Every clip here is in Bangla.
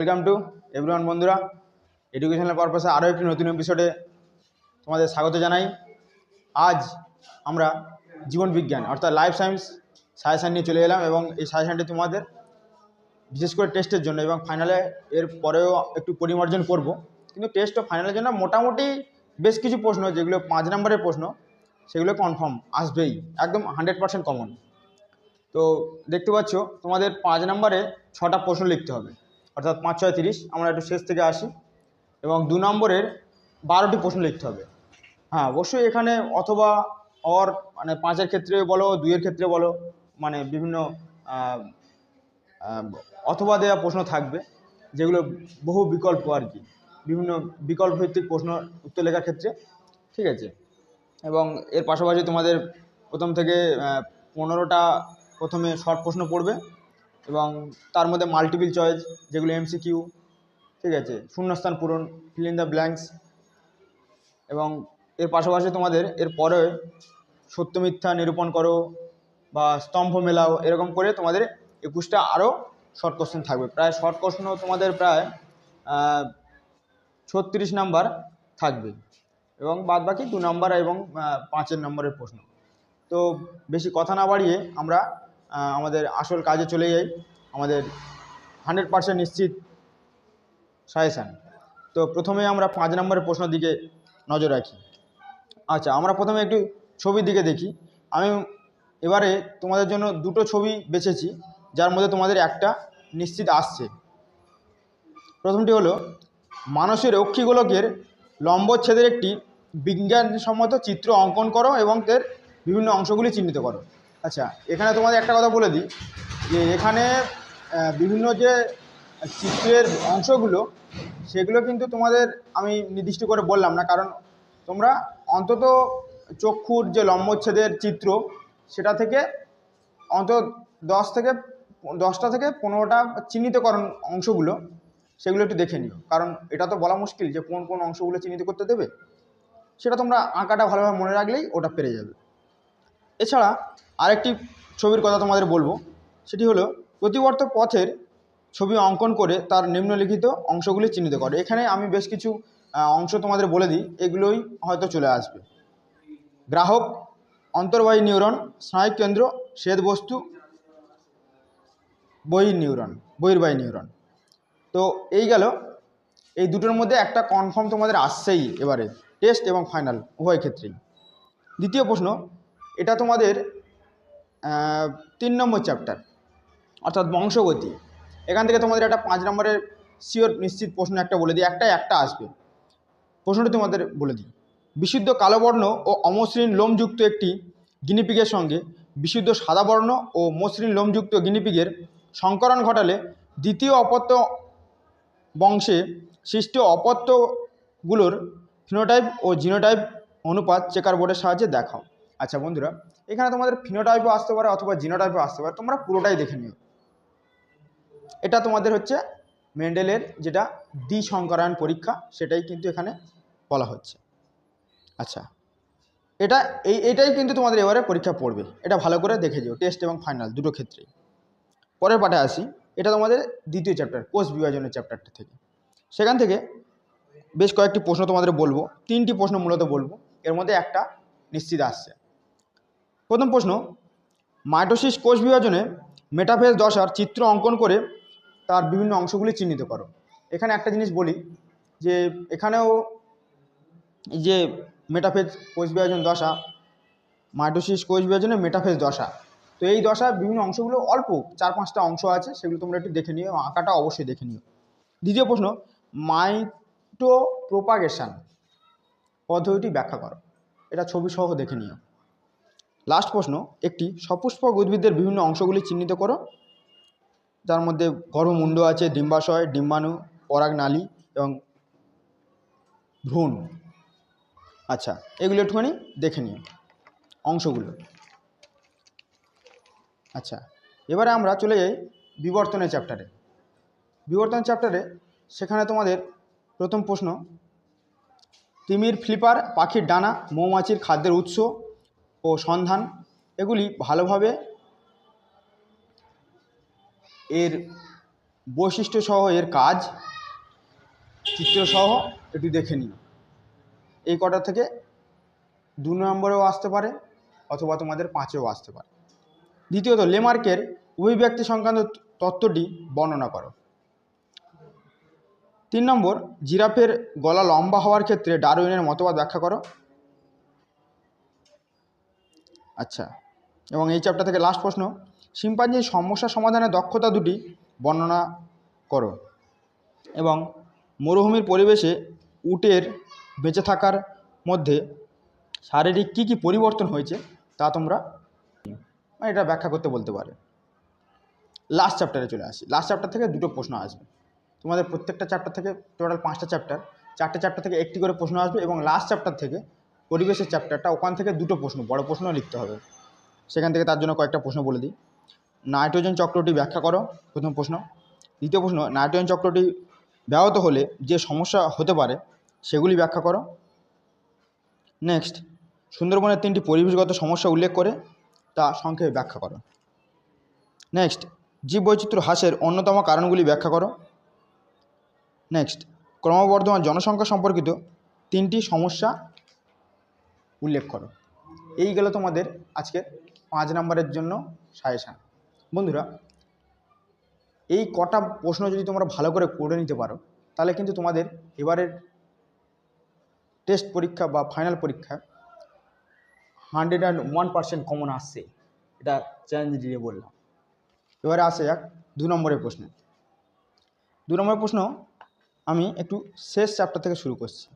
ওয়েলকাম টু এভরিওয়ান বন্ধুরা। এডুকেশনাল পারপাসে আরও একটি নতুন এপিসোডে তোমাদের স্বাগত জানাই। আজ আমরা জীবন বিজ্ঞান, অর্থাৎ লাইফ সায়েন্স সাজেশান নিয়ে চলে এলাম এবং এই সাজেশানটি তোমাদের বিশেষ করে টেস্টের জন্য এবং ফাইনালে এর পরেও একটু পরিমার্জন করব। কিন্তু টেস্ট ও ফাইনালের জন্য মোটামুটি বেশ কিছু প্রশ্ন, যেগুলো পাঁচ নম্বরের প্রশ্ন, সেগুলো কনফার্ম আসবেই, একদম হান্ড্রেড পার্সেন্ট কমন তো দেখতে পাচ্ছ, তোমাদের পাঁচ নম্বরে ছটা প্রশ্ন লিখতে হবে। অর্থাৎ পাঁচ, ছয়, তিরিশ, আমরা একটু শেষ থেকে আসি। এবং দু নম্বরের বারোটি প্রশ্ন লিখতে হবে। হ্যাঁ অবশ্যই এখানে অথবা অর মানে পাঁচের ক্ষেত্রে বলো, দুইয়ের ক্ষেত্রে বলো মানে বিভিন্ন অথবা দেওয়া প্রশ্ন থাকবে, যেগুলো বহু বিকল্প আর কি। বিভিন্ন বিকল্প ভিত্তিক প্রশ্ন উত্তর লেখার ক্ষেত্রে, ঠিক আছে? এবং এর পাশাপাশি তোমাদের প্রথম থেকে পনেরোটা প্রথমে শর্ট প্রশ্ন পড়বে। এবং তার মধ্যে মাল্টিপল চয়েস যেগুলো এমসিকিউ ঠিক আছে, শূন্যস্থান পূরণ ফিল ইন দ্য ব্ল্যাঙ্কস এবং এর পাশাপাশি তোমাদের এর পরে সত্য মিথ্যা নিরূপণ করো বা স্তম্ভ মেলাও, এরকম করে তোমাদের একুশটা আরও শর্ট কোশ্চেন থাকবে। প্রায় শর্ট কোশ্চেন তোমাদের প্রায় ছত্রিশ নাম্বার থাকবে। এবং বাদ বাকি দু নাম্বার এবং পাঁচের নম্বরের প্রশ্ন। তো বেশি কথা না বাড়িয়ে আমরা আমাদের আসল কাজে চলে যাই। আমাদের হান্ড্রেড পার্সেন্ট নিশ্চিত সাজেশান তো প্রথমে আমরা পাঁচ নম্বরের প্রশ্নের দিকে নজর রাখি। আচ্ছা আমরা প্রথমে একটু ছবির দিকে দেখি। আমি এবারে তোমাদের জন্য দুটো ছবি বেছেছি, যার মধ্যে তোমাদের একটা নিশ্চিত আসছে। প্রথমটি হলো, মানুষের অক্ষিগোলকের লম্বচ্ছেদের একটি বিজ্ঞানসম্মত চিত্র অঙ্কন করো এবং এর বিভিন্ন অংশগুলি চিহ্নিত করো। আচ্ছা এখানে তোমাদের একটা কথা বলে দিই, যে এখানে বিভিন্ন যে চিত্রের অংশগুলো, সেগুলো কিন্তু তোমাদের আমি নির্দিষ্ট করে বললাম না, কারণ তোমরা অন্তত চক্ষুর যে লম্বচ্ছেদের চিত্র, সেটা থেকে অন্তত দশ থেকে দশটা থেকে পনেরোটা চিহ্নিতকরণ অংশগুলো, সেগুলো একটু দেখে নিও, কারণ এটা তো বলা মুশকিল যে কোন কোন অংশগুলো চিহ্নিত করতে দেবে। সেটা তোমরা আঁকাটা ভালোভাবে মনে রাখলেই ওটা পেরে যাবে। এছাড়া আরেকটি ছবির কথা তোমাদের বলব। সেটি হলো, প্রতিবর্ত পথের ছবি অঙ্কন করে তার নিম্নলিখিত অংশগুলি চিহ্নিত করে। এখানে আমি বেশ কিছু অংশ তোমাদের বলে দিই, এগুলোই হয়তো চলে আসবে। গ্রাহক, অন্তর্বাহী নিউরন স্নায়ু কেন্দ্র শ্বেত বস্তু বহির নিউরন, বহির্বাহী নিউরন। তো এই গেল। এই দুটোর মধ্যে একটা কনফার্ম তোমাদের আসছেই এবারে টেস্ট এবং ফাইনাল উভয় ক্ষেত্রেই। দ্বিতীয় প্রশ্ন, এটা তোমাদের তিন নম্বর চ্যাপ্টার অর্থাৎ বংশগতি। এখান থেকে তোমাদের একটা পাঁচ নম্বরের শিওর নিশ্চিত প্রশ্ন একটা বলে দিই একটা একটা আসবে। প্রশ্নটি তোমাদের বলে দিই। বিশুদ্ধ কালো বর্ণ ও অমসৃণ লোমযুক্ত একটি গিনিপিগের সঙ্গে বিশুদ্ধ সাদা বর্ণ ও মসৃণ লোমযুক্ত গিনিপিগের সংকরণ ঘটালে দ্বিতীয় অপত্য বংশে সৃষ্ট অপত্যগুলোর ফিনোটাইপ ও জিনোটাইপ অনুপাত চেকার বোর্ডের সাহায্যে দেখাও। আচ্ছা বন্ধুরা, এখানে তোমাদের ফিনোটাইপও আসতে পারে অথবা জিনোটাইপও আসতে পারে, তোমরা পুরোটাই দেখে নিও। এটা তোমাদের হচ্ছে মেন্ডেলের যেটা দ্বি সংকরায়ন পরীক্ষা, সেটাই কিন্তু এখানে বলা হচ্ছে। আচ্ছা এটা এই, এটাই কিন্তু তোমাদের এবারে পরীক্ষা পড়বে। এটা ভালো করে দেখে যেও টেস্ট এবং ফাইনাল দুটো ক্ষেত্রেই। পরের পাঠে আসি, এটা তোমাদের দ্বিতীয় চ্যাপ্টার কোষ বিভাজনের চ্যাপ্টারটা থেকে। সেখান থেকে বেশ কয়েকটি প্রশ্ন তোমাদের বলব, তিনটি প্রশ্ন মূলত বলব, এর মধ্যে একটা নিশ্চিত আসছে। প্রথম প্রশ্ন, মাইটোসিস কোষ বিভাজনে মেটাফেজ দশার চিত্র অঙ্কন করে তার বিভিন্ন অংশগুলি চিহ্নিত করো। এখানে একটা জিনিস বলি, যে এখানেও যে মেটাফেজ কোষ বিভাজন দশা, মাইটোসিস কোষ বিভাজনে মেটাফেজ দশা, তো এই দশার বিভিন্ন অংশগুলো অল্প, চার পাঁচটা অংশ আছে, সেগুলো তোমরা একটু দেখে নিও, আঁকাটা অবশ্যই দেখে নিও। দ্বিতীয় প্রশ্ন মাইটো প্রোপাগেশন পদ্ধতিটি ব্যাখ্যা করো, এটা ছবি সহ দেখে নিও। লাস্ট প্রশ্ন, একটি সপুষ্পক উদ্ভিদের বিভিন্ন অংশগুলি চিহ্নিত করো। যার মধ্যে গর্ভমুণ্ড আছে, ডিম্বাশয়, ডিম্বাণু পরাগনালী এবং ভ্রূণ। আচ্ছা এগুলো একটুখানি দেখে নিও, অংশগুলো। আচ্ছা এবারে আমরা চলে যাই বিবর্তনের চ্যাপ্টারে বিবর্তন চ্যাপ্টারে সেখানে তোমাদের প্রথম প্রশ্ন, তিমির ফ্লিপার, পাখির ডানা, মৌমাছির খাদ্যের উৎস ও সন্ধান, এগুলি ভালোভাবে এর বৈশিষ্ট্যসহ এর কাজ, চিত্রসহ একটু দেখে নিই এই কটা থেকে দু নম্বরেও আসতে পারে অথবা তোমাদের পাঁচেও আসতে পারে। দ্বিতীয়ত, লেমার্কের অভিব্যক্তি সংক্রান্ত তত্ত্বটি বর্ণনা করো। তিন নম্বর, জিরাফের গলা লম্বা হওয়ার ক্ষেত্রে ডারউইনের মতবাদ ব্যাখ্যা করো। আচ্ছা। এবং এই চ্যাপ্টার থেকে লাস্ট প্রশ্ন, শিম্পাঞ্জির সমস্যা সমাধানের দক্ষতা দুটি বর্ণনা করো। এবং মরুভূমির পরিবেশে উটের বেঁচে থাকার মধ্যে শারীরিক কী কী পরিবর্তন হয়েছে তা তোমরা এটা ব্যাখ্যা করতে বলতে পারে। লাস্ট চ্যাপ্টারে চলে আসি। লাস্ট চ্যাপ্টার থেকে দুটো প্রশ্ন আসবে। তোমাদের প্রত্যেকটা চ্যাপ্টার থেকে টোটাল পাঁচটা চ্যাপ্টার চারটে চ্যাপ্টার থেকে একটি করে প্রশ্ন আসবে এবং লাস্ট চ্যাপ্টার থেকে পরিবেশের চ্যাপ্টারটা ওখান থেকে দুটো প্রশ্ন, বড় প্রশ্ন লিখতে হবে। সেখান থেকে তার জন্য কয়েকটা প্রশ্ন বলে দিই। নাইট্রোজেন চক্রটি ব্যাখ্যা করো, প্রথম প্রশ্ন। দ্বিতীয় প্রশ্ন, নাইট্রোজেন চক্রটি ব্যাহত হলে যে সমস্যা হতে পারে, সেগুলি ব্যাখ্যা করো। নেক্সট, সুন্দরবনের তিনটি পরিবেশগত সমস্যা উল্লেখ করে, তা সংক্ষেপে ব্যাখ্যা করো। নেক্সট, জীববৈচিত্র্য হ্রাসের অন্যতম কারণগুলি ব্যাখ্যা করো। নেক্সট, ক্রমবর্ধমান জনসংখ্যা সম্পর্কিত তিনটি সমস্যা উল্লেখ করো। এই গেল তোমাদের আজকে পাঁচ নম্বরের জন্য সাজেশান। বন্ধুরা, এই কটা প্রশ্ন যদি তোমরা ভালো করে করে নিতে পারো, তাহলে কিন্তু তোমাদের এবারের টেস্ট পরীক্ষা বা ফাইনাল পরীক্ষা hundred and one percent common আসছে। এটা চ্যালেঞ্জ দিয়ে বললাম। এবারে আসে যাক দু নম্বরের প্রশ্নে। দু নম্বরের প্রশ্ন আমি একটু শেষ চ্যাপ্টার থেকে শুরু করছি।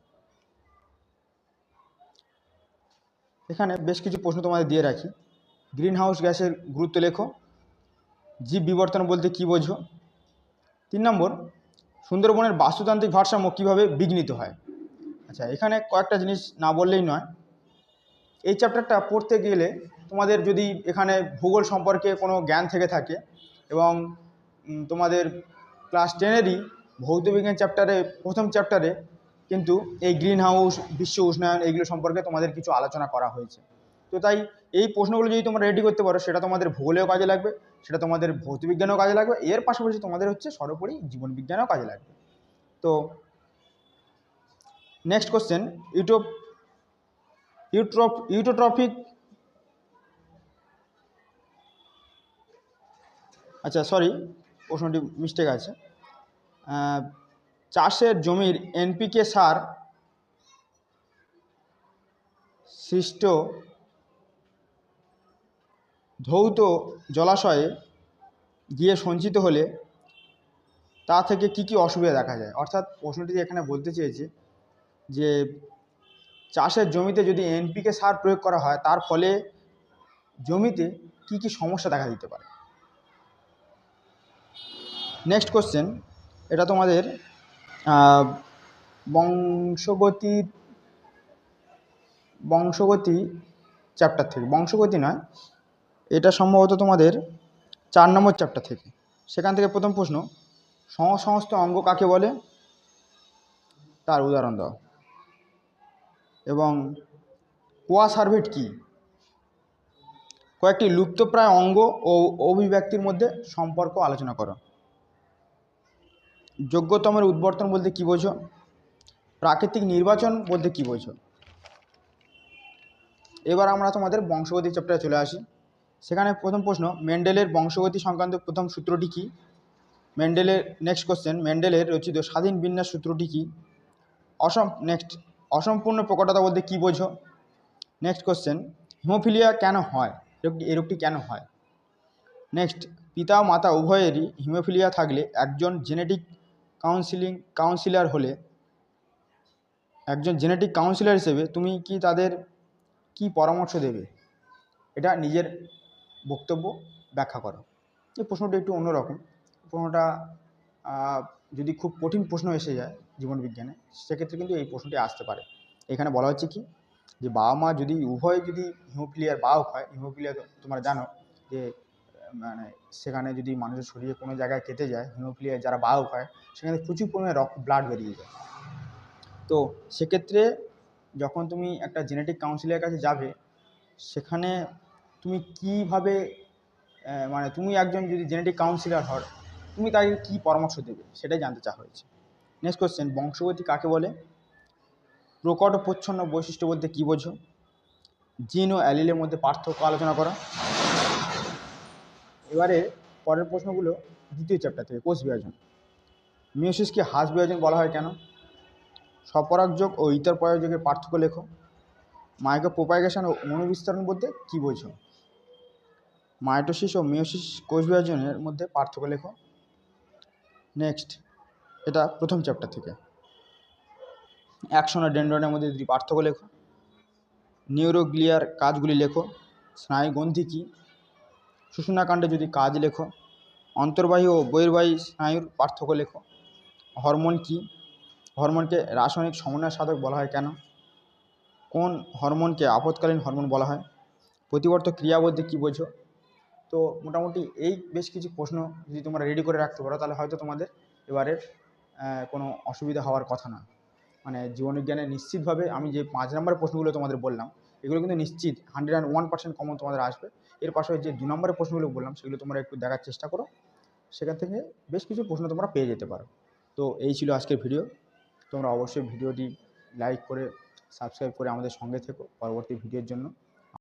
এখানে বেশ কিছু প্রশ্ন তোমাদের দিয়ে রাখি। গ্রিন হাউস গ্যাসের গুরুত্ব লেখো। জীব বিবর্তন বলতে কী বোঝো? তিন নম্বর, সুন্দরবনের বাস্তুতান্ত্রিক ভারসাম্য কীভাবে বিঘ্নিত হয়? আচ্ছা এখানে কয়েকটা জিনিস না বললেই নয়। এই চ্যাপ্টারটা পড়তে গেলে তোমাদের যদি এখানে ভূগোল সম্পর্কে কোনো জ্ঞান থেকে থাকে এবং তোমাদের ক্লাস টেনেরই ভৌতবিজ্ঞান চ্যাপ্টারে প্রথম চ্যাপ্টারে কিন্তু এই গ্রিন হাউস বিশ্ব উষ্ণায়ন এইগুলো সম্পর্কে তোমাদের কিছু আলোচনা করা হয়েছে। তো তাই এই প্রশ্নগুলো যদি তোমরা রেডি করতে পারো, সেটা তোমাদের ভূগোলেও কাজে লাগবে, সেটা তোমাদের ভৌতবিজ্ঞানেও কাজে লাগবে, এর পাশাপাশি তোমাদের হচ্ছে সর্বোপরি জীবনবিজ্ঞানেও কাজে লাগবে। তো নেক্সট কোশ্চেন ইউটিউব ইউট্রপ ইউটোট্রফিক আচ্ছা সরি প্রশ্নটি মিস্টেক আছে। চাষের জমির এনপিকে সার সৃষ্ট ধৌত জলাশয়ে গিয়ে সঞ্চিত হলে তা থেকে কি কি অসুবিধা দেখা যায়? অর্থাৎ প্রশ্নটি এখানে বলতে চেয়েছে যে চাষের জমিতে যদি এনপিকে সার প্রয়োগ করা হয়, তার ফলে জমিতে কি কি সমস্যা দেখা দিতে পারে? নেক্সট কোশ্চেন এটা তোমাদের বংশগতির বংশগতি চ্যাপ্টার থেকে। বংশগতি নয়, এটা সম্ভবত তোমাদের চার নম্বর চ্যাপ্টার থেকে। সেখান থেকে প্রথম প্রশ্ন সমস্ত অঙ্গ কাকে বলে? তার উদাহরণ দাও। এবং কোয়া সার্ভেট কী? কয়েকটি লুপ্তপ্রায় অঙ্গ ও অভিব্যক্তির মধ্যে সম্পর্ক আলোচনা করো। যোগ্যতমের উদ্বর্তন বলতে কী বোঝো? প্রাকৃতিক নির্বাচন বলতে কী বোঝো? এবার আমরা তোমাদের বংশগতি চ্যাপ্টারে চলে আসি। সেখানে প্রথম প্রশ্ন, মেন্ডেলের বংশগতি সংক্রান্ত প্রথম সূত্রটি কী? মেন্ডেলের নেক্সট কোশ্চেন মেন্ডেলের রচিত স্বাধীন বিন্যাস সূত্রটি কী? অসম নেক্সট অসম্পূর্ণ প্রকটতা বলতে কী বোঝো? নেক্সট কোশ্চেন হিমোফিলিয়া কেন হয়? রোগটি এই রোগটি কেন হয়? নেক্সট পিতা মাতা উভয়েরই হিমোফিলিয়া থাকলে একজন জেনেটিক কাউন্সিলিং কাউন্সিলর হলে, একজন জেনেটিক কাউন্সিলর হিসেবে তুমি কি তাদের কি পরামর্শ দেবে? এটা নিজের বক্তব্য ব্যাখ্যা করো। এই প্রশ্নটা একটু অন্যরকম। প্রশ্নটা যদি খুব কঠিন প্রশ্ন এসে যায় জীবনবিজ্ঞানে সেক্ষেত্রে কিন্তু এই প্রশ্নটি আসতে পারে। এখানে বলা হচ্ছে কি? যে বাবা মা যদি উভয় যদি হিমোফিলিয়ার বাহক হয় হিমোফিলিয়া তোমরা জানো যে মানে সেখানে যদি মানুষের শরীরে কোনো জায়গায় কেটে যায় হিমোফিলিয়া যারা বাহক হয়, সেখানে প্রচুর পরিমাণে রক্ত ব্লাড বেরিয়ে যায়। তো সেক্ষেত্রে যখন তুমি একটা জেনেটিক কাউন্সিলের কাছে যাবে, সেখানে তুমি কীভাবে মানে তুমি একজন যদি জেনেটিক কাউন্সিলর হও, তুমি তাকে কী পরামর্শ দেবে? সেটাই জানতে চাওয়া হয়েছে। নেক্সট কোয়েশ্চেন বংশগতি কাকে বলে? প্রকট ও প্রচ্ছন্ন বৈশিষ্ট্য বলতে কী বোঝো? জিন ও অ্যালিলের মধ্যে পার্থক্য আলোচনা করা। এবারে পরের প্রশ্নগুলো দ্বিতীয় চ্যাপ্টার থেকে, কোষ বিভাজন। মিওসিসকে হাঁস বিভাজন বলা হয় কেন? স্বপরাগযোগ ও ইতর প্রয়োজকের পার্থক্য লেখো। মাইক্রো প্রোপাগেশন ও মনোবিস্তরণ বলতে কী বোঝো? মাইটোসিস ও মিওসিস কোষ বিভাজনের মধ্যে পার্থক্য লেখো। নেক্সট, এটা প্রথম চ্যাপ্টার থেকে। অ্যাকশন আর ডেন্ড্রনের মধ্যে দুটি পার্থক্য লেখো। নিউরোগ্লিয়ার কাজগুলি লেখো। স্নায়ুগ্রন্থি কী? শুশুনাকাণ্ডে যদি কাজ লেখো, অন্তর্বাহী ও বহির্বাহী স্নায়ুর পার্থক্য লেখো, হরমোন কী? হরমোনকে রাসায়নিক সমন্বয় সাধক বলা হয় কেন? কোন হরমোনকে আপদকালীন হরমোন বলা হয়? প্রতিবর্ত ক্রিয়া বলতে কী বোঝো? তো মোটামুটি এই বেশ কিছু প্রশ্ন যদি তোমরা রেডি করে রাখতে পারো, তাহলে হয়তো তোমাদের এবারের কোনো অসুবিধা হওয়ার কথা না। মানে জীবনবিজ্ঞানে নিশ্চিতভাবে আমি যে পাঁচ নম্বরের প্রশ্নগুলো তোমাদের বললাম, এগুলো কিন্তু নিশ্চিত hundred and one percent common তোমাদের আসবে। এর পাশে যে দু নম্বরের প্রশ্নগুলো বললাম, সেগুলো তোমরা একটু দেখার চেষ্টা করো। সেখান থেকে বেশ কিছু প্রশ্ন তোমরা পেয়ে যেতে পারো। তো এই ছিল আজকের ভিডিও। তোমরা অবশ্যই ভিডিওটি লাইক করে, সাবস্ক্রাইব করে আমাদের সঙ্গে থেকো পরবর্তী ভিডিওর জন্য।